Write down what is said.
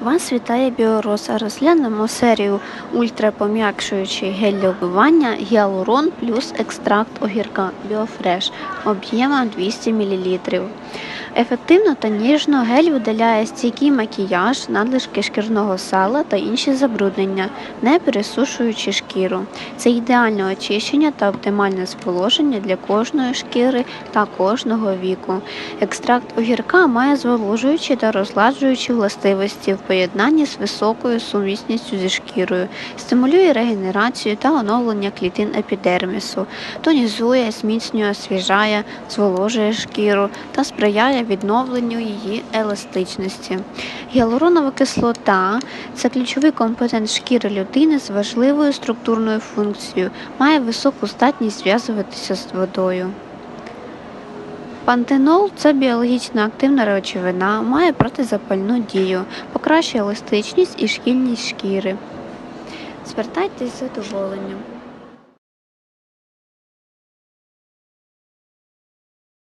Вас вітає Біороса. Розглянемо серію ультрапом'якшуючий гель для вбивання гіалурон плюс екстракт огірка Біофреш об'ємом 200 мл. Ефективно та ніжно гель видаляє стійкий макіяж, надлишки шкірного сала та інші забруднення, не пересушуючи шкіру. Це ідеальне очищення та оптимальне сположення для кожної шкіри та кожного віку. Екстракт огірка має зволожуючі та розгладжуючі властивості в поєднанні з високою сумісністю зі шкірою, стимулює регенерацію та оновлення клітин епідермісу, тонізує, зміцнює, освіжає, зволожує шкіру та сприяє відновленню її еластичності. Гіалуронова кислота це ключовий компонент шкіри людини з важливою структурною функцією, має високу здатність зв'язуватися з водою. Пантенол це біологічно активна речовина, має протизапальну дію, покращує еластичність і шкільність шкіри. Звертайтесь з задоволенням.